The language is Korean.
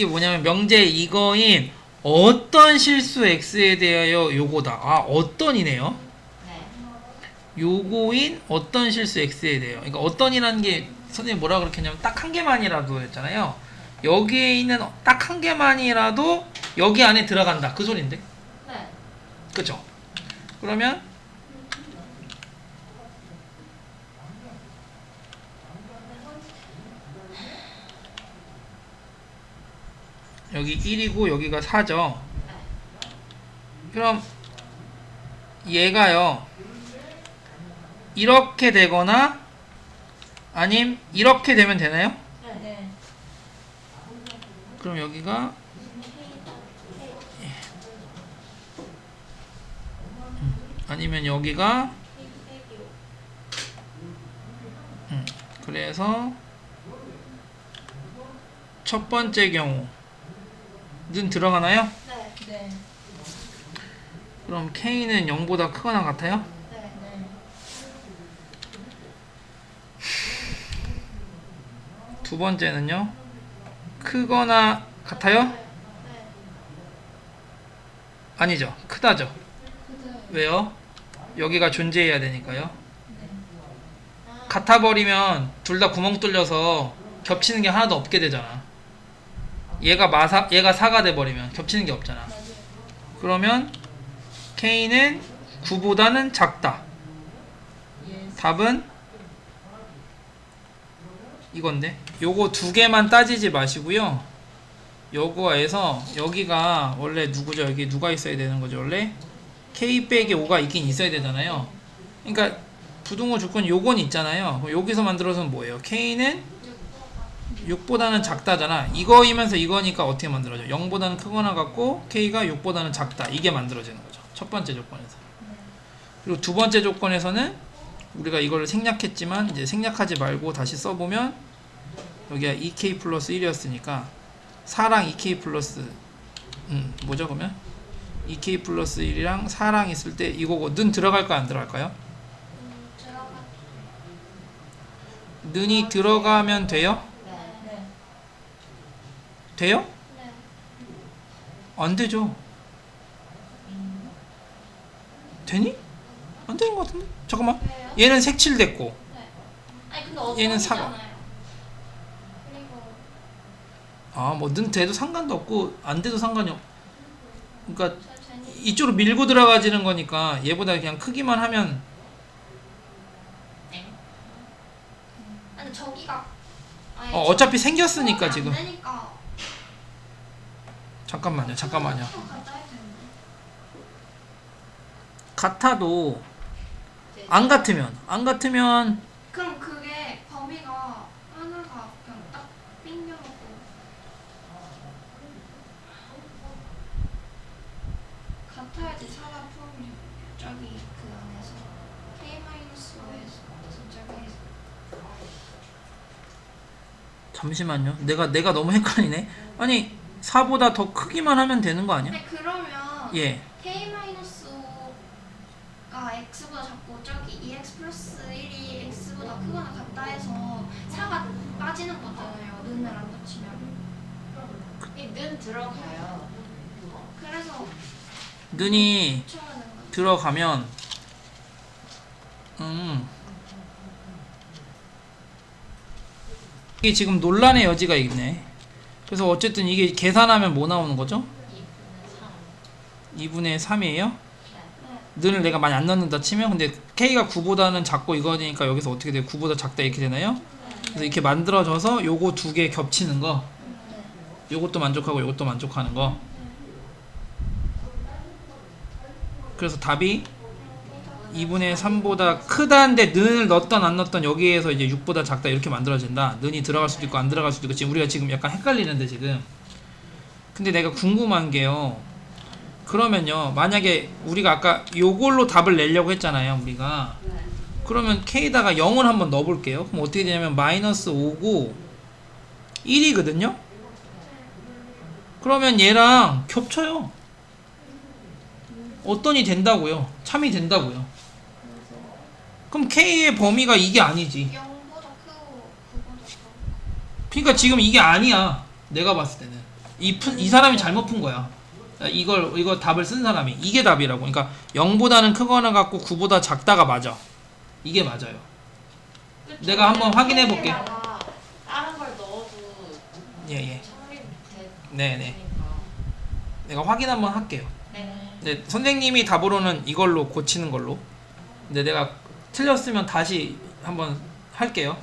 이게 뭐냐면 명제 이거인 어떤 실수 x에 대하여 요거다. 아 어떤이네요. 네. 요거인 어떤 실수 x에 대해요. 그러니까 어떤이라는 게 선생님 뭐라 그렇게냐면 딱 한 개만이라도 했잖아요. 여기에 있는 딱 한 개만이라도 여기 안에 들어간다. 그 소린데. 네. 그죠? 그러면 여기 1이고 여기가 4죠. 그럼 얘가요. 이렇게 되거나 아님 이렇게 되면 되나요? 네. 그럼 여기가 아니면 여기가 음, 그래서 첫 번째 경우 는 들어가나요? 네. 네. 그럼 K는 0보다 크거나 같아요? 네. 네. 두 번째는요? 크거나 같아요? 네. 아니죠. 크다죠. 왜요? 여기가 존재해야 되니까요. 네. 같아 버리면 둘 다 구멍 뚫려서 겹치는 게 하나도 없게 되잖아. 얘가 마사 얘가 4가 돼 버리면 겹치는 게 없잖아. 그러면 K는 9보다는 작다. 예. 답은 이건데. 요거 두 개만 따지지 마시고요. 요거에서 여기가 원래 누구죠? 여기 누가 있어야 되는 거죠? 원래 K 빼기 5가 있긴 있어야 되잖아요. 그러니까 부등호 조건 요건 있잖아요. 여기서 만들어서는 뭐예요? K는 6보다는 작다잖아. 이거이면서 이거니까 어떻게 만들어져? 0보다는 크거나 같고 K가 6보다는 작다. 이게 만들어지는 거죠. 첫 번째 조건에서. 그리고 두 번째 조건에서는 우리가 이걸 생략했지만 이제 생략하지 말고 다시 써보면 여기가 2K 플러스 1이었으니까 4랑 2K 플러스 음 뭐죠 그러면 2K 플러스 1이랑 4랑 있을 때 이거고 는 들어갈까요 안 들어갈까요? 음, 들어가. 는이 들어가면 돼요? 돼요? 네. 안 되죠 음. 되니? 안 되는 것 같은데? 잠깐만 왜요? 얘는 색칠됐고 네. 아니 근데 얘는. 사과. 그리고 아 뭐는 돼도 상관도 없고 안 돼도 상관이 없 그러니까 저 이쪽으로 밀고 들어가지는 거니까 얘보다 그냥 크기만 하면 네. 아니 저기가 아니, 어, 어차피 생겼으니까 안 지금 되니까 잠깐만요 잠깐만요. 같아도 안 같으면 안 같으면 그럼 그게 범위가 하나가 그냥 딱 빙겨놓고. 같아야지 사다 풀면 저기 그 안에서 K-5에서 저기 잠시만요. 내가 내가 너무 헷갈리네. 아니 4보다 더 크기만 하면 되는 거 아니야? 근데 그러면 예. K-가 X보다 작고 저기 2X 플러스 1이 X보다 크거나 같다 해서 4가 빠지는 거잖아요 눈을 안 붙이면. 이는 들어가요. 그래서 눈이 들어가면 음. 이게 지금 논란의 여지가 있네 그래서 어쨌든 이게 계산하면 뭐 나오는 거죠? 2분의 3이에요? 는을 내가 많이 안 넣는다 치면 근데 K가 9보다는 작고 이거니까 여기서 어떻게 돼요? 9보다 작다 이렇게 되나요? 그래서 이렇게 만들어져서 요거 두 개 겹치는 거 요것도 만족하고 요것도 만족하는 거 그래서 답이 2분의 3보다 크다는데 는을 넣었던 안 넣었던 여기에서 이제 6보다 작다 이렇게 만들어진다. 는이 들어갈 수도 있고 안 들어갈 수도 있고 지금 우리가 지금 약간 헷갈리는데 지금. 근데 내가 궁금한 게요. 그러면요. 만약에 우리가 아까 요걸로 답을 내려고 했잖아요 우리가. 그러면 K에다가 0을 한번 넣어볼게요. 그럼 어떻게 되냐면 마이너스 5고 1이거든요? 그러면 얘랑 겹쳐요. 어떤이 된다고요? 참이 된다고요 그럼 K의 범위가 이게 아니지 0보다 크고 9보다 작고 그러니까 지금 이게 아니야 내가 봤을 때는 이, 푼- 이 사람이 잘못 푼 거야. 이걸 이거 답을 쓴 사람이 이게 답이라고. 그러니까 0보다는 크거나 같고 9보다 작다가 맞아. 이게 맞아요. 그쵸? 내가 한번 확인해 볼게. 다른 걸 넣어도 예 예. 성립 네 네. 되니까. 내가 확인 한번 할게요. 네. 네, 선생님이 답으로는 이걸로 고치는 걸로. 근데 내가 틀렸으면 다시 한번 할게요.